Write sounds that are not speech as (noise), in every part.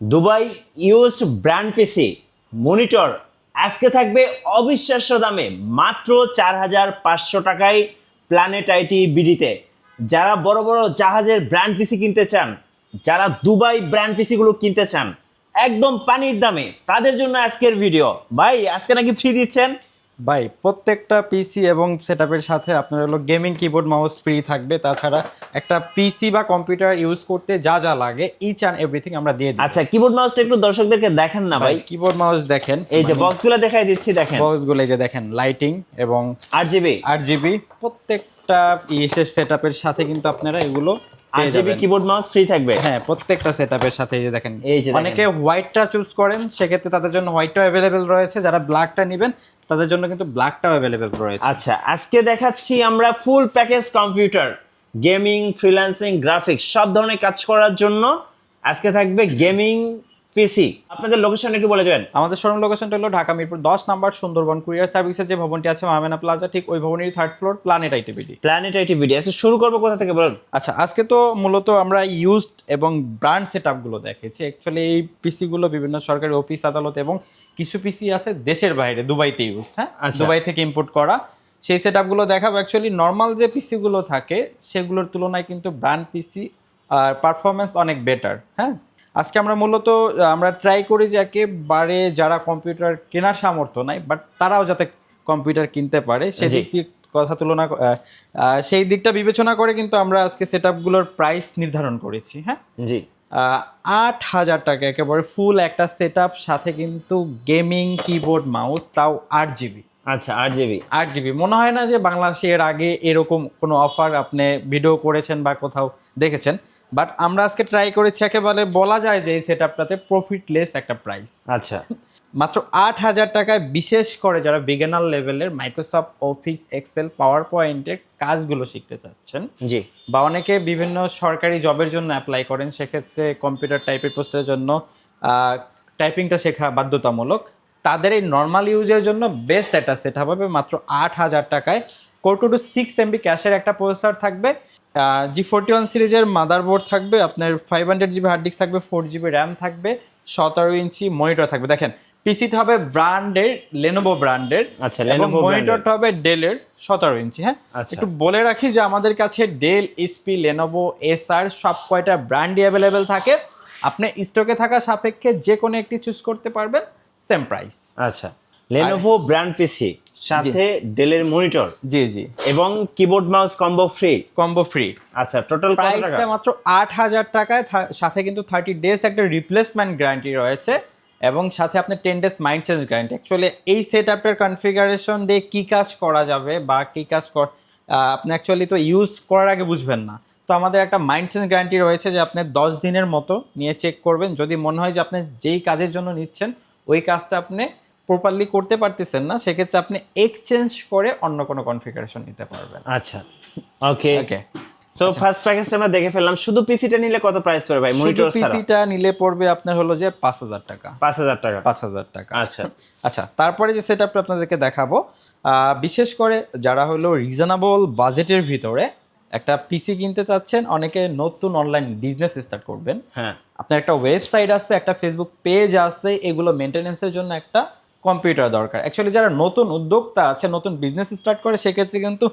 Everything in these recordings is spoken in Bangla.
Dubai used brand PC monitor. আজকে থাকবে অবিশ্বাস্য দামে, মাত্র চার হাজার পাঁচশো টাকায় প্ল্যানেট আইটি বিডিতে। যারা বড় বড় জাহাজের ব্র্যান্ড পিসি কিনতে চান, যারা দুবাই ব্র্যান্ড পিসিগুলো কিনতে চান, একদম পানির দামে, তাদের জন্য আজকের ভিডিও। ভাই, আজকে নাকি ফ্রি দিচ্ছেন? ভাই প্রত্যেকটা পিসি এবং সেটআপের সাথে আপনার হলো গেমিং কিবোর্ড মাউস ফ্রি থাকবে। তাছাড়া একটা পিসি বা কম্পিউটার ইউজ করতে যা যা লাগে ইচ অ্যান্ড এভরিথিং আমরা দিয়ে দিই আচ্ছা কিবোর্ড মাউসটা একটু দর্শকদেরকে দেখেন না ভাই কিবোর্ড মাউস দেখেন। এই যে বক্সগুলো দেখাই দিচ্ছি দেখেন। বক্সগুলো এই যে দেখেন লাইটিং এবং আট জিবি আট জিবি প্রত্যেকটা ইএসএস সেটআপের সাথে কিন্তু আপনারা এগুলো আট পেয়ে জিবি যাবেন। কিবোর্ড মাউস ফ্রি থাকবে হ্যাঁ প্রত্যেকটা সেটআপের সাথে এই যে দেখেন এই যে দেখেন। অনেকে হোয়াইটটা চুজ করেন সেক্ষেত্রে তাদের জন্য হোয়াইটটাও অ্যাভেলেবেল রয়েছে যারা ব্ল্যাকটা নেবেন তাদের জন্য কিন্তু ব্ল্যাকটাও অ্যাভেলেবেল রয়েছে আচ্ছা আজকে দেখাচ্ছি আমরা full package computer gaming freelancing graphics সব ধরনের কাজ করার জন্য আজকে থাকবে গেমিং পিসি আপনাদের লোকেশন একটু বলে দেবেন। আমাদের শোরুম লোকেশনটা হলো ঢাকা মিরপুর দশ নাম্বার সুন্দরবন কুরিয়ার সার্ভিসের যে ভবনটি আছে মামেনা প্লাজা ঠিক ওই ভবনেরই থার্ড ফ্লোর প্ল্যানেট আইটিভিডি প্ল্যানেট আইটি ভিডিও আচ্ছা শুরু করব কোথা থেকে বলুন? আচ্ছা আজকে তো মূলত আমরা ইউজড এবং ব্র্যান্ড সেট আপগুলো দেখেছি। অ্যাকচুয়ালি এই পিসিগুলো বিভিন্ন সরকারি অফিস আদালত এবং কিছু পিসি আছে দেশের বাইরে দুবাইতে ইউজ হ্যাঁ? আচ্ছা। দুবাই থেকে ইম্পোর্ট করা। সেই সেট আপগুলো দেখাবো। অ্যাকচুয়ালি নর্মাল যে পিসিগুলো থাকে সেগুলোর তুলনায় কিন্তু ব্র্যান্ড পিসি আর পারফরমেন্স অনেক বেটার হ্যাঁ? আজকে আমরা মূলত আমরা ট্রাই করি যে একেবারে যারা কম্পিউটার কেনার সামর্থ্য নাই বাট তারাও যাতে কম্পিউটার কিনতে পারে। সেদিক দিয়ে কথা তুলনা সেই দিকটা বিবেচনা করে কিন্তু আমরা আজকে সেট আপগুলোর প্রাইস নির্ধারণ করেছি হ্যাঁ? জি। আট হাজার টাকা একেবারে ফুল একটা সেট সাথে কিন্তু গেমিং কিবোর্ড মাউস তাও আট জিবি আচ্ছা আট জিবি আট জিবি মনে হয় না যে বাংলাদেশে এর আগে এরকম কোনো অফার আপনি ভিডিও করেছেন বা কোথাও দেখেছেন। বাট আমরা আজকে ট্রাই করেছি একেবারে বলা যায় যে এই সেট আপটাতে প্রফিটলেস একটা প্রাইস আচ্ছা। (laughs) মাত্র আট হাজার টাকায় বিশেষ করে যারা বিগিনার লেভেলের মাইক্রোসফট অফিস এক্সেল পাওয়ার পয়েন্টের কাজগুলো শিখতে চাচ্ছেন জি। বা অনেকে বিভিন্ন সরকারি জবের জন্য অ্যাপ্লাই করেন সেক্ষেত্রে কম্পিউটার টাইপের পোস্টের জন্য টাইপিংটা শেখা বাধ্যতামূলক। তাদের এই নর্মাল ইউজের জন্য বেস্ট একটা সেট হবে মাত্র আট হাজার টাকায়। কোর্টো টু সিক্স এমবি ক্যাশের একটা প্রসেসর থাকবে জি ফোরটি ওয়ান সিরিজের মাদারবোর্ড থাকবে আপনার five hundred GB hard disk থাকবে ফোর জিবি র্যাম থাকবে সতেরো ইঞ্চি মনিটর থাকবে। দেখেন পিসিতে হবে ব্র্যান্ডের লেনোভো ব্র্যান্ডের আচ্ছা, brand-এর। মনিটরটা হবে ডেলের সতেরো ইঞ্চি হ্যাঁ? আচ্ছা। একটু বলে রাখি যে আমাদের কাছে ডেল এসপি লেনোভো এসআর সব কয়টা ব্র্যান্ডই অ্যাভেলেবেল থাকে। আপনি স্টকে থাকা সাপেক্ষে যে কোনো একটি চুজ করতে পারবেন সেম প্রাইস আচ্ছা। লেনোভো ব্র্যান্ড পিসি সাথে ডেলের মনিটর জি জি। এবং keyboard mouse combo free combo free আচ্ছা টোটাল প্রাইসটা মাত্র আট হাজার টাকায় সাথে কিন্তু থার্টি ডেজ একটা রিপ্লেসমেন্ট গ্যারান্টি রয়েছে এবং সাথে আপনি ten days mind change guarantee actually এই সেট আপের কনফিগারেশন দিয়ে কী কাজ করা যাবে বা কী কাজ কর আপনি অ্যাকচুয়ালি তো ইউজ করার আগে বুঝবেন না। তো আমাদের একটা মাইন্ড চেঞ্জ গ্যারান্টি রয়েছে যে আপনি দশ দিনের মতো নিয়ে চেক করবেন। যদি মনে হয় যে আপনি যেই কাজের জন্য নিচ্ছেন ওই কাজটা আপনি প্রপারলি করতে পারতেছেন না সেক্ষেত্রে আপনি এক্সচেঞ্জ করে অন্য কোনো কনফিগারেশন নিতে পারবেন। আচ্ছা ওকে ওকে সো ফার্স্ট প্যাকেজটা আমরা দেখে ফেললাম। শুধু পিসিটা নিলে কত প্রাইস পড়বে ভাই? মনিটর ছাড়া? পিসিটা নিলে পড়বে আপনার হলো যে পাঁচ হাজার টাকা। পাঁচ হাজার টাকা। পাঁচ হাজার টাকা। আচ্ছা। (laughs) আচ্ছা তারপরে যে সেট আপটা আপনাদেরকে দেখাবো আহ, বিশেষ করে যারা হলো রিজনেবল বাজেটের ভিতরে একটা পিসি কিনতে চাচ্ছেন অনেকে নতুন অনলাইন বিজনেস স্টার্ট করবেন। হ্যাঁ। আপনার একটা ওয়েবসাইট আছে একটা ফেসবুক পেজ আছে এগুলো মেনটেনেন্সের জন্য একটা কম্পিউটার দরকার। অ্যাকচুয়ালি যারা নতুন উদ্যোক্তা আছে নতুন বিজনেস স্টার্ট করে সেক্ষেত্রে কিন্তু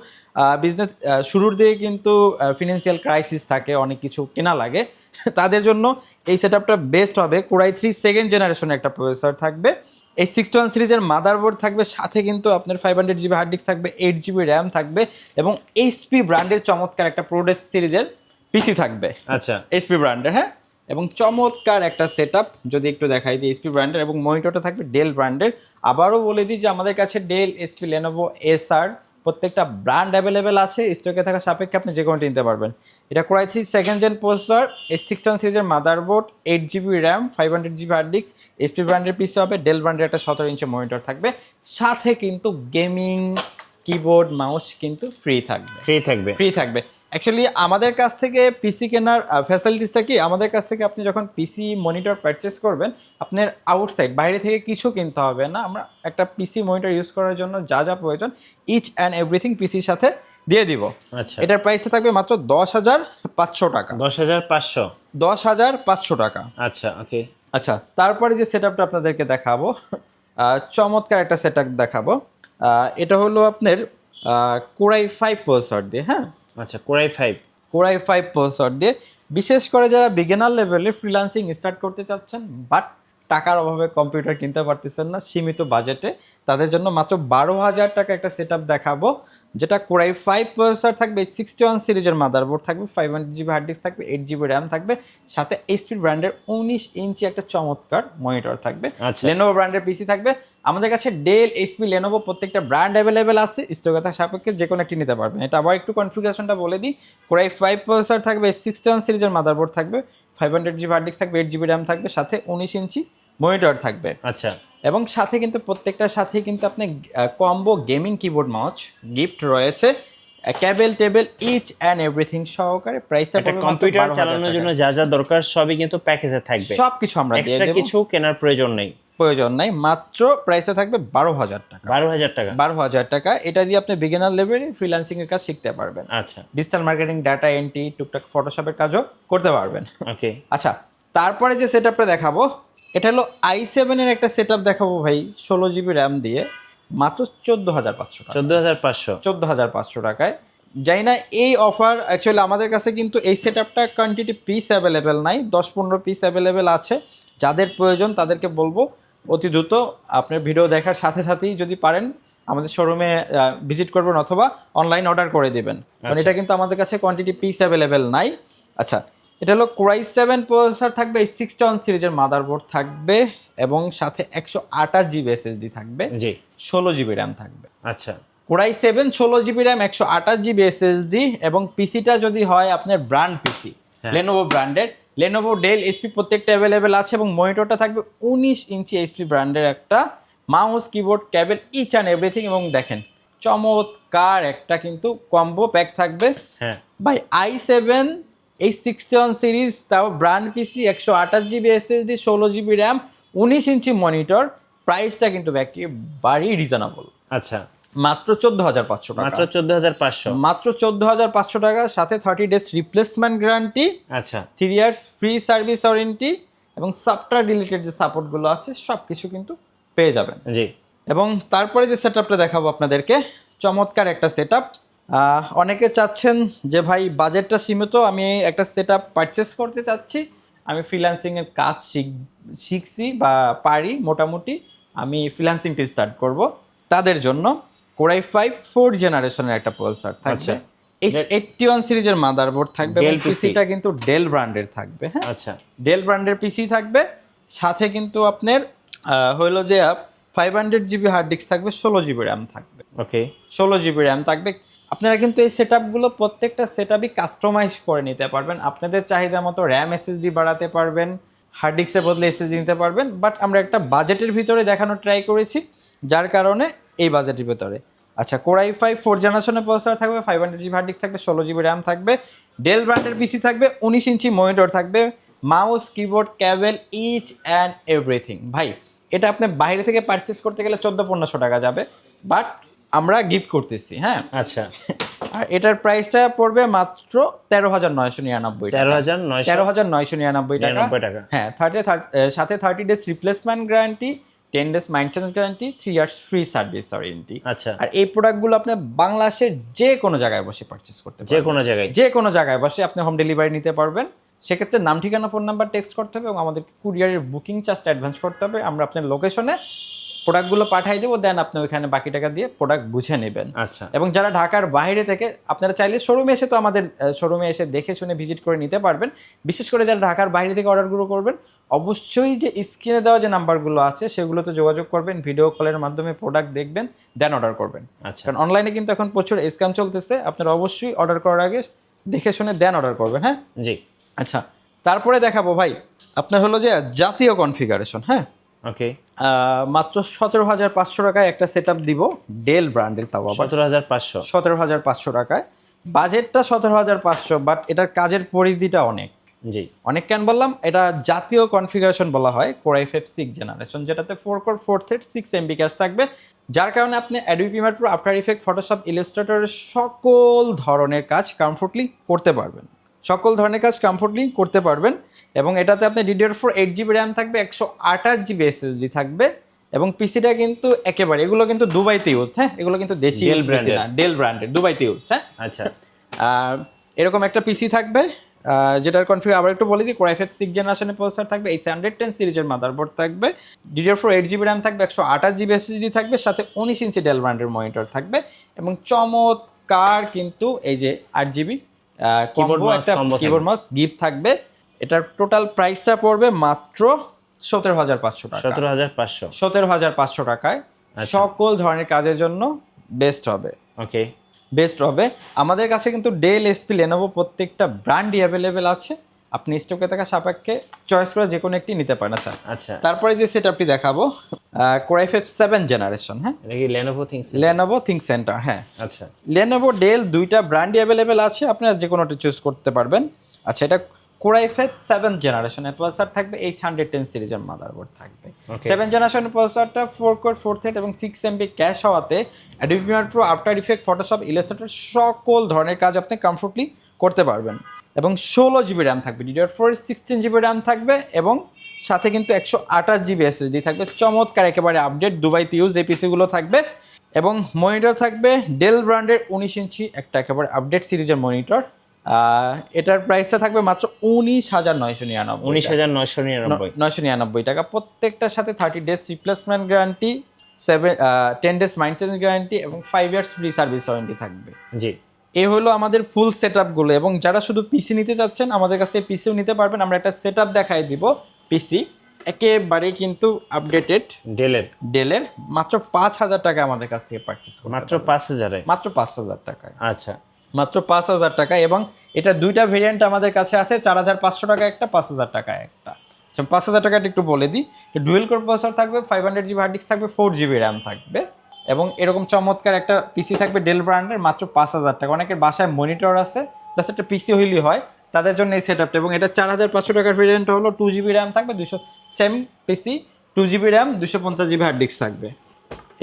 বিজনেস শুরুর দিকে কিন্তু ফিনান্সিয়াল ক্রাইসিস থাকে অনেক কিছু কেনা লাগে। (laughs) তাদের জন্য এই সেট আপটা বেস্ট হবে। কোরাই থ্রি সেকেন্ড জেনারেশনের একটা প্রসেসর থাকবে। এই সিক্সটি ওয়ান সিরিজের মাদারবোর্ড থাকবে। সাথে কিন্তু আপনার five hundred GB hard disk থাকবে এইট জিবি র্যাম থাকবে এবং এইচপি ব্র্যান্ডের চমৎকার একটা প্রোডেস্ট সিরিজের পিসি থাকবে। আচ্ছা। এইচপি ব্র্যান্ডের হ্যাঁ? এবং চমৎকার একটা সেট যদি একটু দেখাই দিই এসপি ব্র্যান্ডের এবং মনিটরটা থাকবে ডেল ব্র্যান্ডের আবারও বলে দিই যে আমাদের কাছে ডেল এসপি লেনোভো এসআর প্রত্যেকটা ব্র্যান্ড অ্যাভেলেবেল আছে। স্টকে থাকা সাপেক্ষে আপনি যে কোনোটি নিতে পারবেন। এটা core i three second gen processor এই সিক্সটন সিরিজের motherboard eight GB RAM five hundred GB hard disk SP ব্র্যান্ডের পিসি হবে। ডেল ব্র্যান্ডের একটা সতেরো ইঞ্চি মনিটর থাকবে। সাথে কিন্তু গেমিং কিবোর্ড মাউস কিন্তু ফ্রি থাকবে। ফ্রি থাকবে। ফ্রি থাকবে। অ্যাকচুয়ালি আমাদের কাছ থেকে পিসি কেনার ফ্যাসিলিটিসটা কি? আমাদের কাছ থেকে আপনি যখন পিসি মনিটর পারচেস করবেন আপনার আউটসাইড বাইরে থেকে কিছু কিনতে হবে না। আমরা একটা পিসি মনিটর ইউজ করার জন্য যা যা প্রয়োজন ইচ অ্যান্ড এভরিথিং পিসির সাথে দিয়ে দিব। আচ্ছা। এটার প্রাইসটা থাকবে মাত্র দশ হাজার পাঁচশো টাকা। দশ হাজার পাঁচশো? দশ হাজার পাঁচশো টাকা। আচ্ছা ওকে আচ্ছা তারপরে যে সেট আপটা আপনাদেরকে দেখাবো চমৎকার একটা সেট দেখাবো। এটা হলো আপনার কোরাই ফাইভ প্রসেসর দিয়ে হ্যাঁ? আচ্ছা core i five core i five processor দিয়ে, বিশেষ করে যারা বিগিনার লেভেলে ফ্রিলান্সিং স্টার্ট করতে চাচ্ছেন বাট টাকার অভাবে কম্পিউটার কিনতে পারতেছেন না, সীমিত বাজেটে তাদের জন্য মাত্র বারো হাজার টাকা একটা সেট দেখাবো। যেটা কোরাই ফাইভ প্রসেসর থাকবে সিক্সটি ওয়ান সিরিজের মাদারবোর্ড থাকবে five hundred GB hard disk থাকবে এইট জিবি র্যাম থাকবে সাথে এইচপি ব্র্যান্ডের উনিশ ইঞ্চি একটা চমৎকার মনিটর থাকবে। লেনোভো ব্র্যান্ডের পিসি থাকবে। আমাদের কাছে ডেল এইচপি লেনোভো প্রত্যেকটা ব্র্যান্ড অ্যাভেলেবেল আছে স্টোকাতা সাপেক্ষে যে কোনো একটি নিতে পারবেন। এটা আবার একটু কনফিগারেশনটা বলে দিই। কোরাই ফাইভ প্রসেসর থাকবে সিক্সটি ওয়ান সিরিজের মাদারবোর্ড থাকবে five hundred GB hard disk থাকবে এইট জিবি র্যাম থাকবে সাথে উনিশ ইঞ্চি মনিটর থাকবে। আচ্ছা। এবং সাথে কিন্তু প্রত্যেকটার সাথেই কিন্তু আপনি combo gaming keyboard mouse gift রয়েছে। Cable table each and everything সহকারে প্রাইসটা কম্পিউটার চালানোর জন্য যা যা দরকার সবই কিন্তু প্যাকেজে থাকবে। সব কিছু আমরা দিয়ে এক্সট্রা কিছু কেনার প্রয়োজন নেই। প্রয়োজন নাই মাত্র প্রাইসটা থাকবে বারো হাজার টাকা। বারো হাজার টাকা। বারো হাজার টাকা এটা দিয়ে আপনি বিগিনার লেভেলে ফ্রিল্যান্সিং এর কাজ শিখতে পারবেন। আচ্ছা। ডিজিটাল মার্কেটিং ডাটা এন্ট্রি টুকটাক ফটোশপের কাজও করতে পারবেন। ওকে আচ্ছা তারপরে যে সেট আপটা দেখাবো এটা হলো আই সেভেনের একটা সেট আপ দেখাবো ভাই ষোলো জিবি র্যাম দিয়ে মাত্র চোদ্দ হাজার পাঁচশো টাকা। চোদ্দ হাজার পাঁচশো। চোদ্দ হাজার পাঁচশো টাকায়। যাই না এই অফার অ্যাকচুয়ালি আমাদের কাছে কিন্তু এই সেট আপটা কোয়ান্টিটি পিস অ্যাভেলেবেল নাই দশ পনেরো পিস অ্যাভেলেবেল আছে। যাদের প্রয়োজন তাদেরকে বলব অতি দ্রুত আপনার ভিডিও দেখার সাথে সাথেই যদি পারেন আমাদের শোরুমে ভিজিট করবেন অথবা অনলাইন অর্ডার করে দেবেন। কারণ আচ্ছা। এটা কিন্তু আমাদের কাছে কোয়ান্টিটি পিস অ্যাভেলেবেল নাই। আচ্ছা এটা হলো কোরাই সেভেন প্রসেসর থাকবে এই সিক্সটা ওয়ান সিরিজের মাদারবোর্ড থাকবে এবং সাথে একশো আঠাশ জিবি এসএসডি থাকবে জি। ষোলো জিবি র্যাম থাকবে। আচ্ছা। কোরাই সেভেন ষোলো জিবি র্যাম একশো আঠাশ জিবি এসএসডি এবং পিসিটা যদি হয় আপনার ব্র্যান্ড পিসি। লেনোভো ব্র্যান্ডের লেনোভো ডেল এইচপি প্রত্যেকটা অ্যাভেলেবেল আছে এবং মনিটরটা থাকবে উনিশ ইঞ্চি এইচপি ব্র্যান্ডের একটা mouse keyboard cable each and everything এবং দেখেন চমৎকার একটা কিন্তু কম্বো প্যাক থাকবে। হ্যাঁ। বাই আই সেভেন এই সিক্সটি ওয়ান সিরিজ তাও ব্র্যান্ড পিসি একশো আঠাশ জিবি এসএসডি ষোলো জিবি র্যাম উনিশ ইঞ্চি মনিটর প্রাইসটা কিন্তু একেবারেই রিজনেবল আচ্ছা। মাত্র চোদ্দ হাজার পাঁচশো টাকা। মাত্র চোদ্দ হাজার পাঁচশো। মাত্র চোদ্দ হাজার পাঁচশো টাকা সাথে থার্টি ডেজ রিপ্লেসমেন্ট গ্যারান্টি আচ্ছা। Three years free service warranty এবং সফটওয়্যার রিলেটেড যে সাপোর্টগুলো আছে সব কিছু কিন্তু পেয়ে যাবেন। জি। এবং তারপরে যে সেট আপটা দেখাবো আপনাদেরকে চমৎকার একটা সেট আপ অনেকে চাচ্ছেন যে ভাই বাজেটটা সীমিত আমি একটা সেট আপ পারচেস করতে চাচ্ছি। আমি ফ্রিল্যান্সিংয়ের কাজ শিখ শিখছি বা পারি মোটামুটি। আমি ফ্রিল্যান্সিংটা স্টার্ট করব। তাদের জন্য কোরাই ফাইভ ফোর জেনারেশনের একটা পলসার থাকবে। আচ্ছা। এইটটি ওয়ান সিরিজের মাদারবোর্ড থাকবে পিসিটা কিন্তু ডেল ব্র্যান্ডের থাকবে হ্যাঁ? আচ্ছা। ডেল ব্র্যান্ডের পিসি থাকবে। সাথে কিন্তু আপনার আহ, হলো যে five hundred GB hard disk থাকবে ষোলো জিবি র্যাম থাকবে। ওকে ষোলো জিবি র্যাম থাকবে। আপনারা কিন্তু এই সেট প্রত্যেকটা সেট কাস্টমাইজ করে নিতে পারবেন। আপনাদের চাহিদা মতো র্যাম এসএসডি বাড়াতে পারবেন হার্ড ডিস্কের বদলে এসএসডি নিতে পারবেন বাট আমরা একটা বাজেটের ভিতরে দেখানোর ট্রাই করেছি, যার কারণে এই বাজেটের ভিতরে। আচ্ছা কোরাই ফাইভ ফোর জেনারেশনের প্রসেসর থাকবে five hundred GB hard disk থাকবে, ষোলো জিবি র্যাম থাকবে ডেল ব্র্যান্ডের পিসি থাকবে, উনিশ ইঞ্চি মনিটর থাকবে mouse keyboard cable each and everything ভাই, এটা আপনি বাইরে থেকে পারচেস করতে গেলে চোদ্দ পনেরোশো টাকা যাবে বাট আমরা গিফট করতেছি হ্যাঁ? আচ্ছা। আর এটার প্রাইসটা পড়বে মাত্র তেরো হাজার নয়শো নিরানব্বই তেরো হাজার তেরো হাজার নয়শো নিরানব্বই টাকা। হ্যাঁ থার্টি সাথে thirty days replacement guarantee ten days maintenance guarantee three years free service warranty আচ্ছা। আর এই প্রোডাক্টগুলো আপনি বাংলাদেশের যে কোনো জায়গায় বসে পারচেস করতে যে কোনো জায়গায়। যে কোনো জায়গায় বসে আপনি হোম ডেলিভারি নিতে পারবেন। সেক্ষেত্রে নাম ঠিকানা ফোন নাম্বার টেক্সট করতে হবে এবং আমাদের কুরিয়ারের বুকিং চার্জটা অ্যাডভান্স করতে হবে। আমরা আপনার লোকেশনে প্রোডাক্টগুলো পাঠিয়ে দেবো দেন আপনি ওইখানে বাকি টাকা দিয়ে প্রোডাক্ট বুঝে নেবেন। আচ্ছা। এবং যারা ঢাকার বাইরে থেকে আপনারা চাইলে শোরুমে এসে তো আমাদের শোরুমে এসে দেখে শুনে ভিজিট করে নিতে পারবেন। বিশেষ করে যারা ঢাকার বাইরে থেকে অর্ডারগুলো করবেন অবশ্যই যে স্ক্রিনে দেওয়া যে নাম্বারগুলো আছে সেগুলোতে যোগাযোগ করবেন ভিডিও কলের মাধ্যমে প্রোডাক্ট দেখবেন দেন অর্ডার করবেন। আচ্ছা। কারণ অনলাইনে কিন্তু এখন প্রচুর স্ক্যাম চলতেছে আপনারা অবশ্যই অর্ডার করার আগে দেখে শুনে দেন অর্ডার করবেন হ্যাঁ? জি। আচ্ছা তারপরে দেখাবো ভাই আপনার হলো যে জাতীয় কনফিগারেশন হ্যাঁ? ওকে মাত্র সতেরো হাজার পাঁচশো টাকায় একটা সেট আপ দিব ডেল ব্র্যান্ডের তাও আবার। সতেরো হাজার পাঁচশো। সতেরো হাজার পাঁচশো টাকায়। বাজেটটা সতেরো হাজার পাঁচশো বাট এটার কাজের পরিধিটা অনেক। জি। অনেক কেন বললাম? এটা জাতীয় কনফিগারেশন বলা হয় core i five six generation যেটাতে four core four thread six MB cache থাকবে। যার কারণে আপনি Adobe Premiere Pro after effect Photoshop ইলাস্ট্রেটরের সকল ধরনের কাজ কমফোর্টলি করতে পারবেন। সকল ধরনের কাজ কমফোর্টলি করতে পারবেন এবং এটাতে আপনি DDR four eight GB RAM থাকবে একশো আঠাশ জিবি এসএসডি থাকবে এবং পিসিটা কিন্তু একেবারে এগুলো কিন্তু দুবাইতে ইউজ হ্যাঁ? এগুলো কিন্তু দেশি Dell branded। ডেল ব্র্যান্ডের দুবাইতে ইউজ হ্যাঁ? আচ্ছা। আর এরকম একটা পিসি থাকবে যেটার কনফিগ আবার একটু বলে দিই কোরাই ফাইভ সিক্স জেনারেশনের প্রসেসর থাকবে এই হান্ড্রেড টেন সিরিজের মাদারবোর্ড থাকবে DDR four eight GB RAM থাকবে একশো আঠাশ জিবি এসএসডি থাকবে সাথে উনিশ ইঞ্চি ডেল ব্র্যান্ডের মনিটর থাকবে এবং চমৎকার কিন্তু এই যে আট জিবি Mouse একটা কিবোর্ড মাউস গিফট থাকবে। এটার টোটাল প্রাইসটা পড়বে মাত্র সতেরো হাজার পাঁচশো টাকা। সতেরো হাজার পাঁচশো। সতেরো হাজার পাঁচশো টাকায় আচ্ছা। সকল ধরনের কাজের জন্য বেস্ট হবে। ওকে বেস্ট হবে। আমাদের কাছে কিন্তু ডেল এসপি লেনোভো প্রত্যেকটা ব্র্যান্ডই অ্যাভেলেবেল আছে। আপনি স্টকে থাকা সাপেক্ষে চয়েস করে যে কোনো একটি নিতে পারেন। আচ্ছা আচ্ছা। তারপরে যে সেট আপটি দেখাবো core i five seven generation হ্যাঁ? Lenovo things Lenovo think centre হ্যাঁ। আচ্ছা। লেনোভো ডেল দুইটা ব্র্যান্ডই অ্যাভেলেবেল আছে আপনারা যে কোনোটি চুজ করতে পারবেন। আচ্ছা এটা কোরাই ফাইভ সেভেন জেনারেশনের প্রসেসর থাকবে এইচ হান্ড্রেড টেন সিরিজের মাদারবোর্ড থাকবে। সেভেন জেনারেশন প্রসেসরটা ফোর কোর ফোর থ্রেড এবং সিক্স এমবি ক্যাশ হওয়াতে Adobe pro after effect Photoshop Illustrator সকল ধরনের কাজ আপনি কমফোর্টলি করতে পারবেন। এবং ষোলো জিবি র্যাম থাকবে DDR four sixteen GB RAM থাকবে এবং সাথে কিন্তু একশো আঠাশ জিবি এসএসডি থাকবে। চমৎকার একেবারে আপডেট দুবাইতে ইউজ এই পিসিগুলো থাকবে এবং মনিটর থাকবে ডেল ব্র্যান্ডের উনিশ ইঞ্চি একটা একেবারে আপডেট সিরিজের মনিটর এটার প্রাইসটা থাকবে মাত্র উনিশ হাজার নয়শো নিরানব্বই উনিশ হাজার নয়শো নিরানব্বই। নয়শো নিরানব্বই টাকা। প্রত্যেকটার সাথে thirty days replacement guarantee seven ten days maintenance guarantee এবং five years free service warranty থাকবে। জি। এ হলো আমাদের ফুল সেট আপগুলো এবং যারা শুধু পিসি নিতে চাচ্ছেন আমাদের কাছ থেকে পিসিও নিতে পারবেন। আমরা একটা সেট আপ দেখাই দিব পিসি একেবারে কিন্তু আপডেটেড ডেলের ডেলের মাত্র পাঁচ হাজার টাকা আমাদের কাছ থেকে পারচেস মাত্র পাঁচ হাজারে। মাত্র পাঁচ হাজার টাকায়। আচ্ছা। মাত্র পাঁচ হাজার টাকা এবং এটা দুইটা ভেরিয়েন্ট আমাদের কাছে আছে চার হাজার পাঁচশো টাকা একটা পাঁচ হাজার টাকা একটা। আচ্ছা পাঁচ হাজার টাকাটা একটু বলে দিই। ডুয়েল কোর প্রসেসর থাকবে five hundred GB hard disk থাকবে ফোর জিবি র্যাম থাকবে। এবং এরকম চমৎকার একটা পিসি থাকবে ডেল ব্র্যান্ডের মাত্র পাঁচ হাজার টাকা। অনেকের বাসায় মনিটর আছে জাস্ট একটা পিসি হইলি হয় তাদের জন্য এই সেট আপটা এবং এটা চার হাজার পাঁচশো টাকার ভেরিয়েন্ট হলো টু জিবি র্যাম থাকবে দুশো same PC two GB RAM দুশো পঞ্চাশ জিবি হার্ড ডিস্ক থাকবে।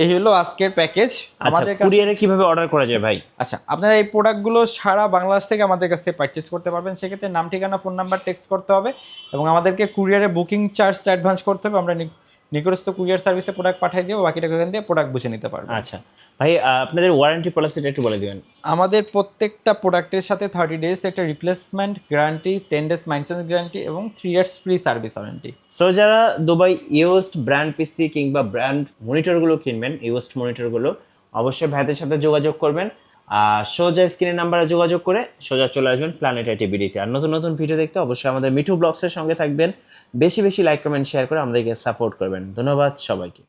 এই হলো আজকের প্যাকেজ আচ্ছা আমাদের কুরিয়ারে কীভাবে অর্ডার করা যায় ভাই? আচ্ছা আপনারা এই প্রোডাক্টগুলো সারা বাংলাদেশ থেকে আমাদের কাছ থেকে পারচেস করতে পারবেন। সেক্ষেত্রে নাম ঠিকানা ফোন নাম্বার টেক্সট করতে হবে। এবং আমাদেরকে কুরিয়ারে বুকিং চার্জটা অ্যাডভান্স করতে হবে। আমরা নিকটস্থ কুরিয়ার সার্ভিসে প্রোডাক্ট পাঠিয়ে দিয়ে বাকিটা ওখান দিয়ে প্রোডাক্ট বুঝে নিতে পারবেন আচ্ছা। ভাই আপনাদের ওয়ারেন্টি পলিসিটা একটু বলে দিবেন। আমাদের প্রত্যেকটা প্রোডাক্টের সাথে থার্টি ডেজ একটা replacement guarantee ten days maintenance guarantee এবং three years free service warranty so যারা দুবাই ইউজড ব্র্যান্ড পিসি কিংবা ব্র্যান্ড মনিটরগুলো কিনবেন ইউজড মনিটরগুলো অবশ্যই ভাইদের সাথে যোগাযোগ করবেন। সোজা স্ক্রিনের নাম্বারে যোগাযোগ করে সোজা চলে আসবেন প্ল্যানেটা টিভিডিতে আর নতুন নতুন ভিডিও দেখতে অবশ্যই আমাদের মিঠু ব্লগসের সঙ্গে থাকবেন। বেশি বেশি লাইক কমেন্ট শেয়ার করে আমাদেরকে সাপোর্ট করবেন। ধন্যবাদ সবাইকে।